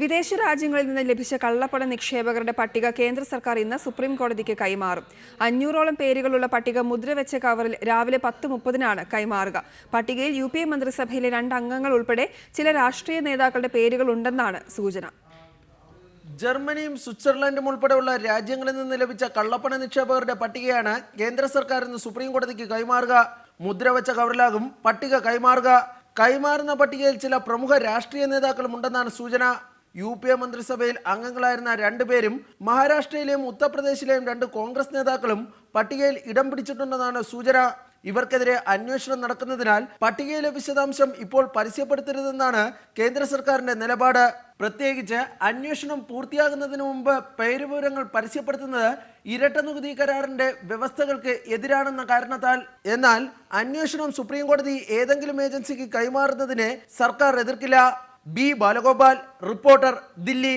വിദേശ രാജ്യങ്ങളിൽ നിന്ന് ലഭിച്ച കള്ളപ്പണ നിക്ഷേപകരുടെ പട്ടിക കേന്ദ്ര സർക്കാർ ഇന്ന് സുപ്രീം കോടതിക്ക് കൈമാറും. അഞ്ഞൂറോളം പേരുകളുള്ള പട്ടിക മുദ്രവെച്ച കവറിൽ രാവിലെ പത്ത് മുപ്പതിനാണ് കൈമാറുക. പട്ടികയിൽ യു പി എ മന്ത്രിസഭയിലെ രണ്ട് അംഗങ്ങൾ ഉൾപ്പെടെ ചില രാഷ്ട്രീയ നേതാക്കളുടെ പേരുകൾ ഉണ്ടെന്നാണ് സൂചന. ജർമ്മനിയും സ്വിറ്റ്സർലൻഡും ഉൾപ്പെടെയുള്ള രാജ്യങ്ങളിൽ നിന്ന് ലഭിച്ച കള്ളപ്പണ നിക്ഷേപകരുടെ പട്ടികയാണ് കേന്ദ്ര സർക്കാർ ഇന്ന് സുപ്രീം കോടതിക്ക് കൈമാറുക. മുദ്രവെച്ച കവറിലാകും പട്ടിക കൈമാറുക. കൈമാറുന്ന പട്ടികയിൽ ചില പ്രമുഖ രാഷ്ട്രീയ നേതാക്കളും ഉണ്ടെന്നാണ് സൂചന. യു പി എ മന്ത്രിസഭയിൽ അംഗങ്ങളായിരുന്ന രണ്ടുപേരും മഹാരാഷ്ട്രയിലെയും ഉത്തർപ്രദേശിലെയും രണ്ട് കോൺഗ്രസ് നേതാക്കളും പട്ടികയിൽ ഇടം പിടിച്ചിട്ടുണ്ടെന്നാണ് സൂചന. ഇവർക്കെതിരെ അന്വേഷണം നടക്കുന്നതിനാൽ പട്ടികയിലെ വിശദാംശം ഇപ്പോൾ പരസ്യപ്പെടുത്തരുതെന്നാണ് കേന്ദ്ര സർക്കാരിന്റെ നിലപാട്. പ്രത്യേകിച്ച് അന്വേഷണം പൂർത്തിയാകുന്നതിന് മുമ്പ് പേരുവിവരങ്ങൾ പരസ്യപ്പെടുത്തുന്നത് ഇരട്ട നികുതി കരാറിന്റെ വ്യവസ്ഥകൾക്ക് എതിരാണെന്ന കാരണത്താൽ. എന്നാൽ അന്വേഷണം സുപ്രീം കോടതി ഏതെങ്കിലും ഏജൻസിക്ക് കൈമാറുന്നതിനെ സർക്കാർ എതിർക്കില്ല. B Balagopal reporter Delhi.